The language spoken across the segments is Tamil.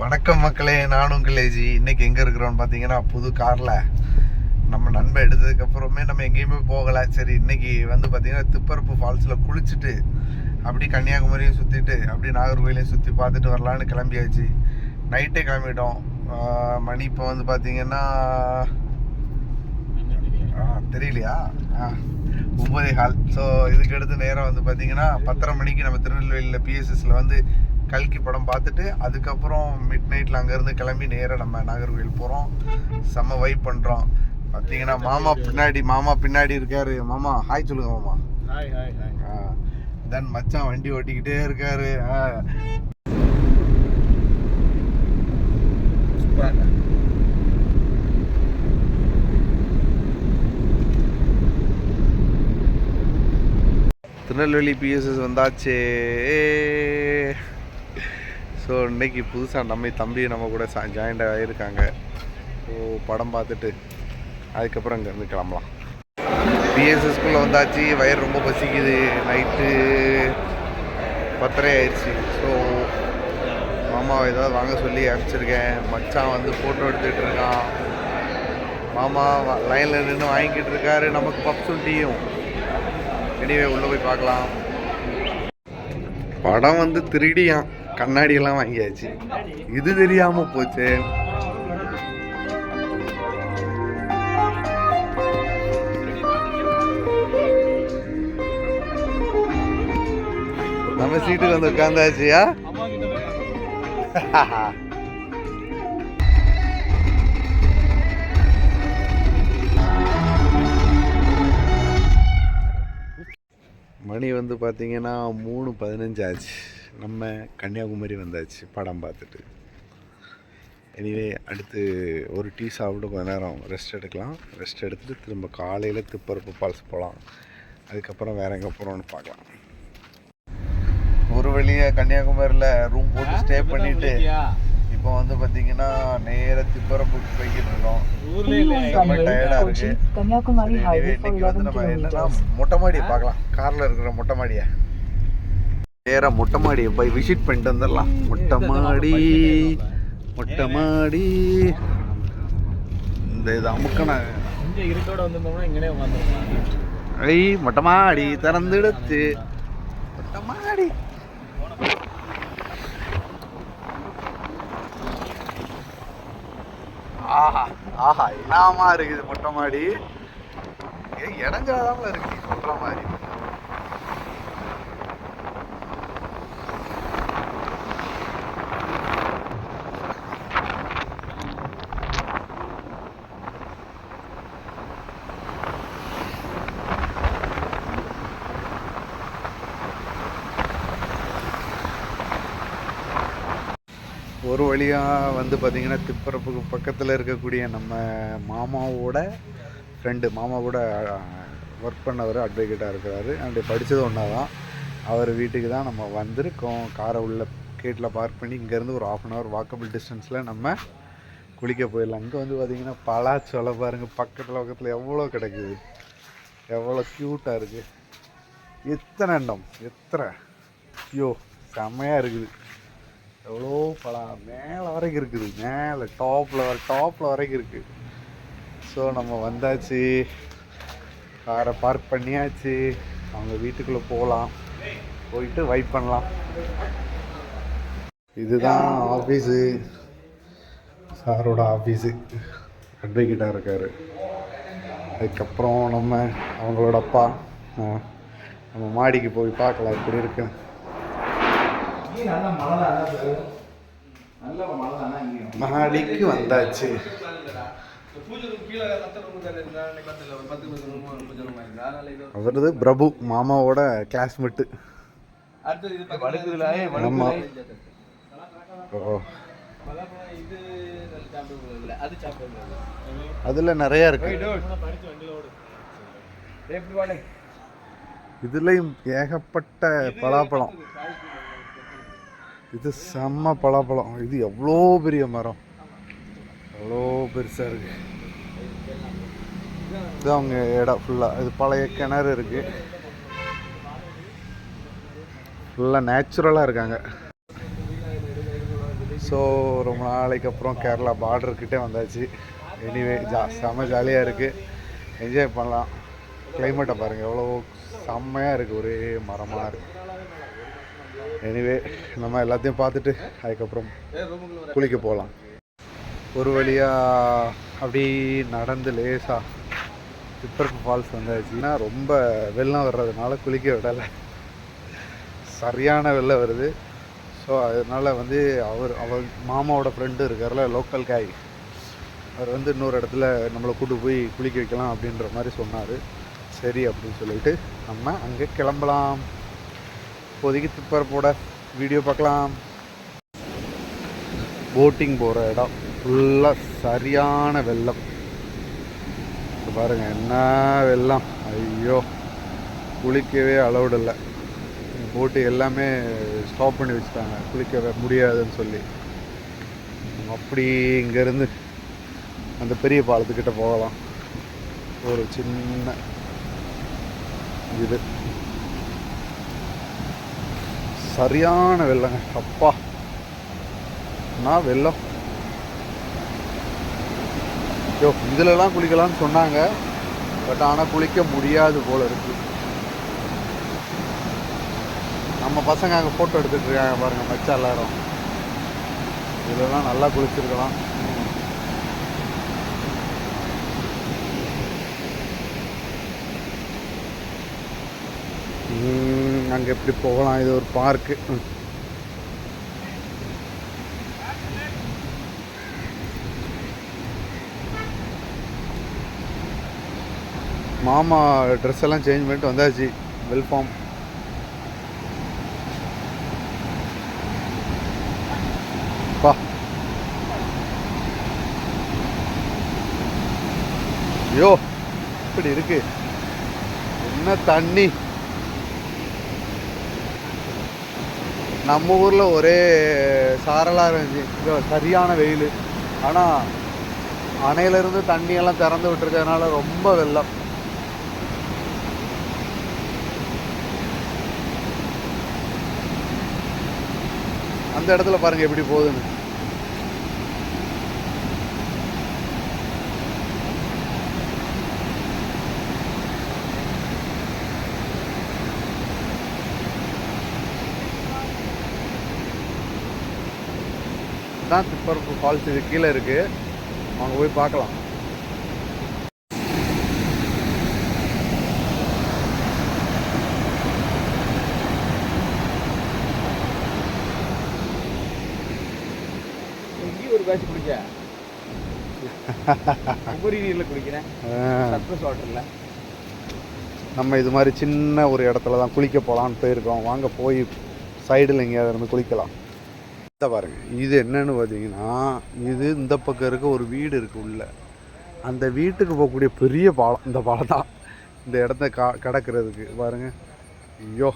வணக்கம் மக்களே நானும் கிளேஜி இன்னைக்கு எங்கே இருக்கிறோம்னு பார்த்தீங்கன்னா புது காரில் நம்ம நண்பன் எடுத்ததுக்கப்புறமே நம்ம எங்கேயுமே போகலை. சரி இன்னைக்கு வந்து பார்த்தீங்கன்னா திப்பரப்பு ஃபால்ஸில் குளிச்சுட்டு அப்படி கன்னியாகுமரியும் சுற்றிட்டு அப்படி நாகர்கோயிலையும் சுற்றி பார்த்துட்டு வரலான்னு கிளம்பியாச்சு. நைட்டே கிளம்பிட்டோம். மணி இப்போ வந்து பார்த்தீங்கன்னா தெரியலையா? ஆ ஒம்பதே கால். ஸோ இதுக்கு அடுத்து நேரம் வந்து பார்த்தீங்கன்னா பத்தரை மணிக்கு நம்ம திருநெல்வேலியில் பிஎஸ்எஸ்ல வந்து கல்கி படம் பார்த்துட்டு அதுக்கப்புறம் மிட் நைட்டில் அங்கேருந்து கிளம்பி நேராக நம்ம நாகர்கோவில் போகிறோம் செம்ம வைப் பண்ணுறோம் பார்த்தீங்கன்னா மாமா பின்னாடி மாமா பின்னாடி இருக்காரு. மாமா ஹாய் சொல்லுங்க மாமா. ஹாய் ஹாய் ஹாய் தென் மச்சான் வண்டி ஓட்டிக்கிட்டே இருக்காரு. திருநெல்வேலி பிஎஸ்எஸ் வந்தாச்சு. ஸோ இன்றைக்கி புதுசாக நம்ம தம்பி நம்ம கூட சா ஜாயிண்ட் ஆகியிருக்காங்க ஸோ படம் பார்த்துட்டு அதுக்கப்புறம் இங்கேருந்து கிளம்பலாம். பிஎஸ்எஸ்குள்ளே வந்தாச்சு வயிறு ரொம்ப பசிக்குது நைட்டு பத்தரை ஆயிடுச்சு ஸோ மாமாவை ஏதாவது வாங்க சொல்லி அனுப்பிச்சிருக்கேன். மச்சான் வந்து ஃபோட்டோ எடுத்துகிட்டு இருக்கான். மாமா லைனில் நின்று வாங்கிக்கிட்டு இருக்காரு. நமக்கு பப்ஸும் டீயும். எனிவே உள்ளே போய் பார்க்கலாம். படம் வந்து திருடியான். கண்ணாடியெல்லாம் வாங்கியாச்சு. இது தெரியாம போச்சு. நம்ம சீட்டுக்கு வந்து உட்காந்தாச்சியா மணி வந்து பார்த்தீங்கன்னா மூணு பதினஞ்சு ஆச்சு நம்ம கன்னியாகுமரி வந்தாச்சு படம் பார்த்துட்டு. எனிவே அடுத்து ஒரு டீ சாப்பிட்டு கொஞ்ச நேரம் ரெஸ்ட் எடுக்கலாம். ரெஸ்ட் எடுத்துட்டு திரும்ப காலையில் திப்பரப்பு ஃபால்ஸ் போகலாம் அதுக்கப்புறம் வேற எங்கே போகிறோம்னு பார்க்கலாம். ஒரு வழியை கன்னியாகுமரியில் ரூம் போட்டு ஸ்டே பண்ணிட்டு இப்போ வந்து பார்த்தீங்கன்னா நேர திப்பரப்புக்கு போய்கிட்டு இருக்கோம். செம்ம டயர்டாக இருக்கு. Kanyakumari Anyway, Highway for இன்னைக்கு வந்து 11 நம்ம என்னன்னா. மொட்டை மாடியை பார்க்கலாம். கார்ல இருக்கிற மொட்டை மாடியை. நேரா மொட்டை மாடியை போய் விசிட் பண்ணிட்டு வந்துடலாம். மொட்டை மாடி மொட்டை மாடி இந்த இது அமுக்கன. இங்க இருட்டோட வந்திருந்தோம்னா ஐ மொட்டை மாடி திறந்துடுச்சு மொட்டை மாடி ஆஹா ஆஹா என்னமா இருக்குது மொட்டை மாடி ஏ இடஞ்சாதாமல இருக்கு நீ மாதிரி. ஒரு வழியாக வந்து பார்த்திங்கன்னா திப்பரப்புக்கு பக்கத்தில் இருக்கக்கூடிய நம்ம மாமாவோட ஃப்ரெண்டு மாமாவோட ஒர்க் பண்ணவர் அட்வொகேட்டாக இருக்கிறாரு. அண்ட் படித்தது ஒன்றா தான் அவர் வீட்டுக்கு தான் நம்ம வந்திருக்கோம். காரை உள்ள கேட்டில் பார்க் பண்ணி இங்கேருந்து ஒரு ஆஃப் அன் ஹவர் வாக்கபிள் டிஸ்டன்ஸில் நம்ம குளிக்க போயிடலாம். இங்கே வந்து பார்த்திங்கன்னா பலாச்சோலை பாருங்கள் பக்கத்தில் பக்கத்தில் எவ்வளோ கிடைக்குது. எவ்வளோ க்யூட்டாக இருக்குது எத்தனை இடம் எத்தனை? ஐயோ செம்மையாக இருக்குது. எவ்வளோ பழம் மேலே வரைக்கும் இருக்குது மேலே டாப்பில் வர டாப்பில் வரைக்கும் இருக்குது ஸோ நம்ம வந்தாச்சு. காரை பார்க் பண்ணியாச்சு. அவங்க வீட்டுக்குள்ளே போகலாம் போயிட்டு வைப் பண்ணலாம். இதுதான் ஆஃபீஸு சாரோட ஆஃபீஸு அட்வொகேட்டாக இருக்கார். அதுக்கப்புறம் நம்ம அவங்களோட அப்பா. நம்ம மாடிக்கு போய் பார்க்கலாம் எப்படி இருக்கேன் மாடிக்கு வந்தாச்சு. அவரது பிரபு மாமாவோட கிளாஸ்மேட்டு ஆமா. ஓ இது சாப்பிடுறது இல்லை அது சாப்பிடுறது அதில் நிறையா இருக்கு. இதுலேயும் ஏகப்பட்ட பலாப்பழம். இது செம்ம பலாப்பழம் இது எவ்வளோ பெரிய மரம்? எவ்வளோ பெருசாக இருக்கு. இது அவங்க இடம் ஃபுல்லாக இது பழைய கிணறு இருக்குது ஃபுல்லாக நேச்சுரலாக இருக்காங்க. ஸோ ரொம்ப நாளைக்கு அப்புறம் கேரளா பார்டர்கிட்டே வந்தாச்சு. எனிவே ஜா செம்ம ஜாலியாக இருக்குது என்ஜாய் பண்ணலாம். கிளைமேட்டை பாருங்கள் எவ்வளோ செம்மையாக இருக்குது ஒரே மரமாக இருக்குது எனிவே நம்ம எல்லாத்தையும் பார்த்துட்டு அதுக்கப்புறம் குளிக்க போகலாம். ஒரு வழியாக அப்படி நடந்து லேசாக திப்பரப்பு ஃபால்ஸ் வந்தாச்சுன்னா ரொம்ப வெள்ளம் வர்றதுனால குளிக்க விடலை. சரியான வெள்ளம் வருது. ஸோ அதனால் வந்து அவர் அவர் மாமாவோட ஃப்ரெண்டு இருக்கார்ல லோக்கல் காய் அவர் வந்து இன்னொரு இடத்துல நம்மளை கூட்டு போய் குளிக்க வைக்கலாம் அப்படின்ற மாதிரி சொன்னார். சரி அப்படின்னு சொல்லிட்டு நம்ம அங்கே கிளம்பலாம். இப்போதைக்கு திப்பரப்போட வீடியோ பார்க்கலாம். போட்டிங் போகிற இடம் ஃபுல்லாக சரியான வெள்ளம். பாருங்கள் என்ன வெள்ளம்? ஐயோ குளிக்கவே அலௌடு இல்லை. போட்டு எல்லாமே ஸ்டாப் பண்ணி வச்சுட்டாங்க. குளிக்க முடியாதுன்னு சொல்லி. அப்படி இங்கேருந்து அந்த பெரிய பாலத்துக்கிட்ட போகலாம். ஒரு சின்ன இது. சரியான வெள்ளங்க. அப்பா. நான் வெள்ளம்? யோ இதுலலாம் குளிக்கலாம்னு சொன்னாங்க. பட் ஆனால் குளிக்க முடியாது போல இருக்கு. நம்ம பசங்க அங்கே ஃபோட்டோ எடுத்துகிட்டு இருக்காங்க பாருங்க மச்சா எல்லாரும். இதுலலாம் நல்லா குளிச்சிருக்கலாம். அங்கே எப்படி போகலாம்? இது ஒரு பார்க்கு மாமா ட்ரெஸ் எல்லாம் சேஞ்ச் பண்ணிட்டு வந்தாச்சு. வெல்ஃபார்ம் பா. ஐயோ இப்படி இருக்கு. என்ன தண்ணி? நம்ம ஊரில் ஒரே சாரலாக இருந்துச்சு. இங்க சரியான வெயில். ஆனால் அணையிலேருந்து தண்ணியெல்லாம் திறந்து விட்டுருக்கறதுனால ரொம்ப வெள்ளம். அந்த இடத்துல பாருங்கள் எப்படி போகுதுன்னு. தான் திப்பரப்பு ஃபால்ஸ் இது கீழே இருக்கு. அங்கே போய் பார்க்கலாம். ஒரு பேட்ச் குளிக்க உபரி நீரில் குளிக்கிறேன் சர்ஃபஸ் வாட்டரில் நம்ம இது மாதிரி சின்ன ஒரு இடத்துல தான் குளிக்க போகலான்னு போயிருக்கோம். வாங்க போய் சைடில் எங்கேயாவது இருந்து குளிக்கலாம். இதை பாருங்கள் இது என்னென்னு பார்த்தீங்கன்னா இது இந்த பக்கம் இருக்க ஒரு வீடு இருக்குது உள்ள. அந்த வீட்டுக்கு போகக்கூடிய பெரிய பாலம் இந்த பாலம் தான். இந்த இடத்த கா கிடக்கிறதுக்கு. பாருங்கள் ஐயோ.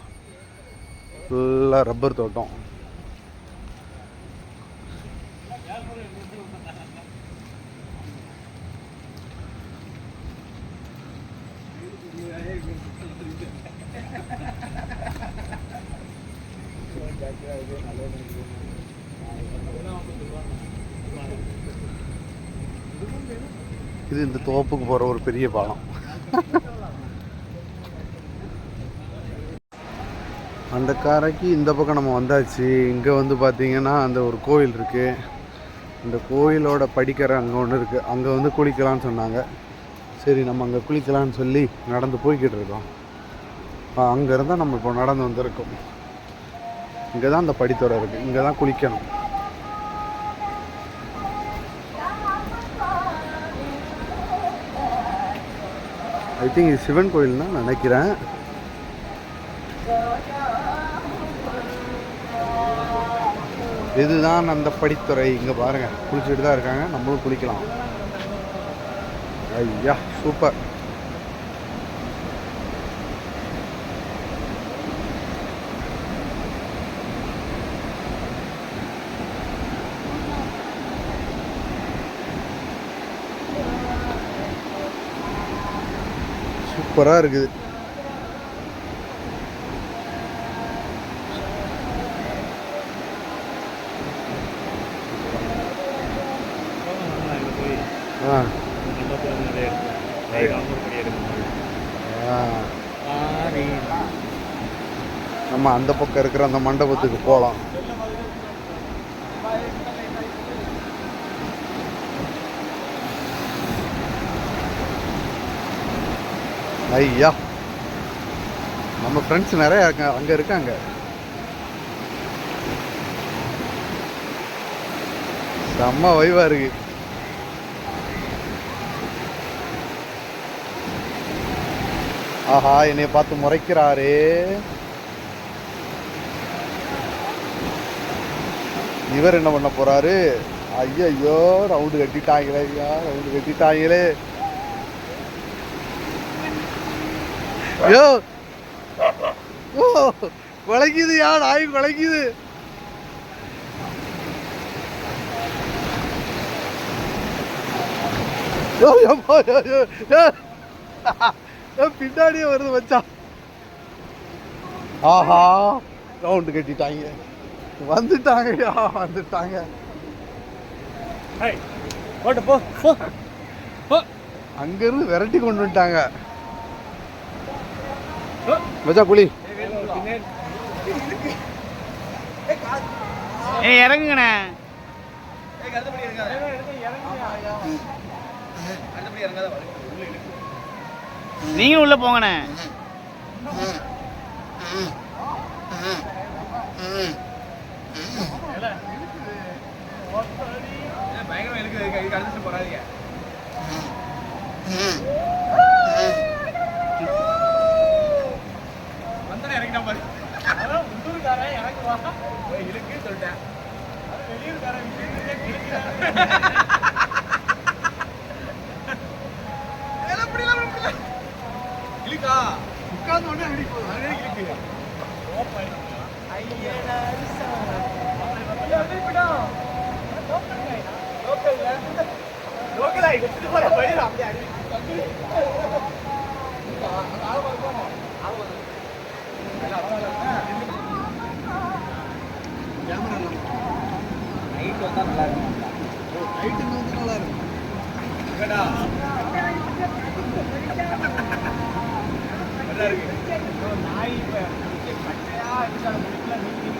ஃபுல்லாக ரப்பர் தோட்டம் இது இந்த தோப்புக்கு போகிற ஒரு பெரிய பாலம். அந்த காரைக்கு இந்த பக்கம் நம்ம வந்தாச்சு. இங்கே வந்து பார்த்தீங்கன்னா அந்த ஒரு கோயில் இருக்குது இந்த கோயிலோட படிக்கரை அங்கே ஒன்று இருக்குது அங்கே வந்து குளிக்கலான்னு சொன்னாங்க. சரி நம்ம அங்கே குளிக்கலாம்னு சொல்லி நடந்து போய்கிட்டு இருக்கோம். அங்கேருந்தால் நம்ம இப்போ நடந்து வந்திருக்கோம். இங்கே தான் அந்த படித்துறை இருக்குது இங்கே தான் குளிக்கணும். ஐ திங்க் இது சிவன் கோயில் தான் நினைக்கிறேன். இதுதான் அந்த படித்துறை இங்கே பாருங்கள் குளிச்சுட்டு தான் இருக்காங்க. நம்மளும் குளிக்கலாம். ஐயா சூப்பர் சூப்பராக இருக்குது. ஆ. நம்ம அந்த பக்கம் இருக்கிற அந்த மண்டபத்துக்கு போகலாம் ஐயா. நம்ம ஃப்ரெண்ட்ஸ் நிறைய இருக்க அங்கே இருக்காங்க. செம்ம வைவா இருக்கு. ஆஹா என்னைய பார்த்து முறைக்கிறாரே. இவர் என்ன பண்ண போறாரு? ஐயோ ரவுண்டு கட்டிட்டாங்களே ஐயா ரவுண்டு கட்டிட்டாங்களே. ஐயோ ஓ குலைக்குது யா நாய் குலைக்குது யோ, யோ, யோ, யோ. பின்னாடியே வருது மச்சான். ஆஹா ரவுண்டு கட்டிட்டாங்க. வந்துட்டாங்கய்யா வந்துட்டாங்க. போ. அங்கிருந்து விரட்டி கொண்டு வந்துட்டாங்க. மச்சா குழி ஏய் இறங்குங்கண்ணே. நீங்களும் உள்ள போங்கண்ணே. பயங்கரமா இழுக்குது கை கழுத்துட்டு போறாதீங்க. வந்தனே இறங்கிட்டான் பாரு அதான் உள்ளூர்காரன் இறங்கு வா. ஏய், சொல்லிட்டேன். வெளியூர்காரன் இழுக்கா. உட்கார்ந்து உடனே அடிக்கும் அதே இழுக்கு லோக்கல் எடுத்துட்டு போற வழி அப்படியே அடி. நைட் வந்தா நல்லா இருக்கும் கேடா நல்லா இருக்கு நாய் இப்ப பட்டையா இருக்கான முடிக்கல நீங்க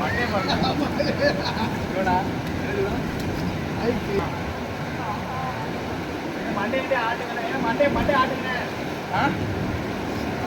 பட்டே மண்டையிலே ஆட்டுங்க மண்டே மண்டே ஆட்டுங்க ஆ?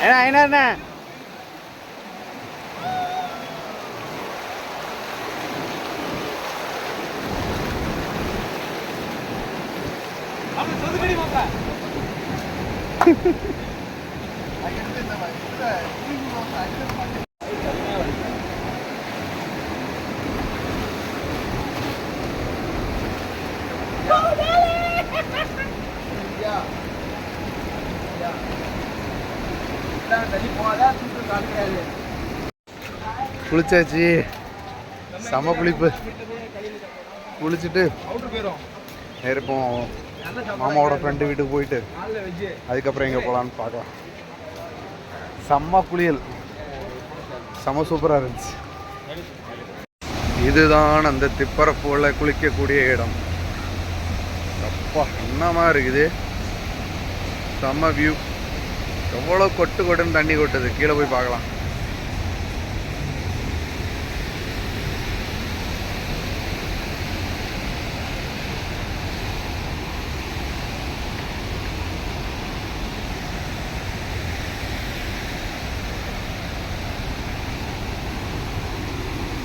அப்படியா ஏண்ணா என்னண்ணே குளிச்சாச்சு. செம குளிப்பு குளிச்சுட்டு அவுட்ரு மாமாவோட ஃப்ரெண்டு வீட்டுக்கு போயிட்டு அதுக்கப்புறம் எங்கே போகலான்னு பார்க்கலாம். செம்ம குளியல். செம சூப்பராக இருந்துச்சு. இதுதான் அந்த திப்பரப்பூவில் குளிக்கக்கூடிய இடம். அப்பா என்னமா இருக்குது? செம்ம வியூ எவ்வளோ கொட்டு கொட்டுன்னு தண்ணி கொட்டுது. கீழே போய் பார்க்கலாம்.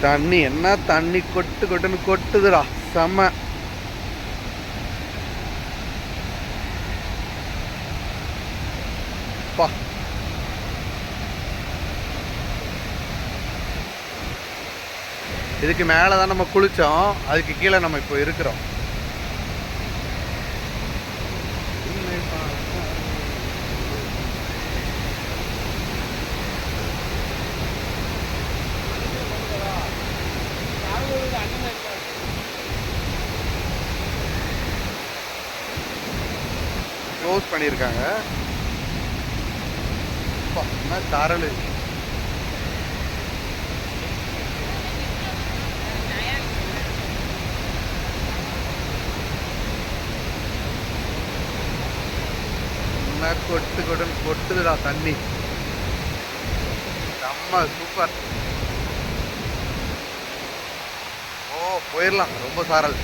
தண்ணி என்ன தண்ணி? கொட்டு கொட்டுன்னு கொட்டுதுடா. செம்ம பா. இதுக்கு மேலே தான் நம்ம குளித்தோம் அதுக்கு கீழே நம்ம இப்போ இருக்கிறோம். க்ளோஸ் பண்ணியிருக்காங்க. என்ன சாரல் கொட்டு கொட்டுன்னு கொட்டுதுடா தண்ணி. செம்ம சூப்பர் ஓ போயிடலாம் ரொம்ப சாரல்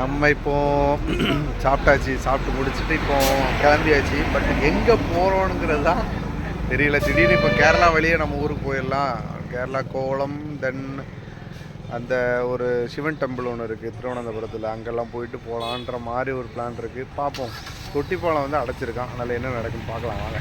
நம்ம இப்போ சாப்பிட்டாச்சு சாப்பிட்டு முடிச்சுட்டு இப்போ கிளம்பியாச்சு. பட் எங்கே போகிறோங்கிறது தான் தெரியல. திடீர்னு இப்போ கேரளா வழியே நம்ம ஊருக்கு போயிடலாம். கேரளா கோவளம் தென் அந்த ஒரு சிவன் டெம்பிள் ஒன்று இருக்குது திருவனந்தபுரத்தில். அங்கெல்லாம் போயிட்டு போகலான்ற மாதிரி ஒரு பிளான் இருக்குது பார்ப்போம். தொட்டிப்பாலம் வந்து அடைச்சிருக்கான். அதனால் என்ன நடக்குன்னு பார்க்கலாம். வாங்க.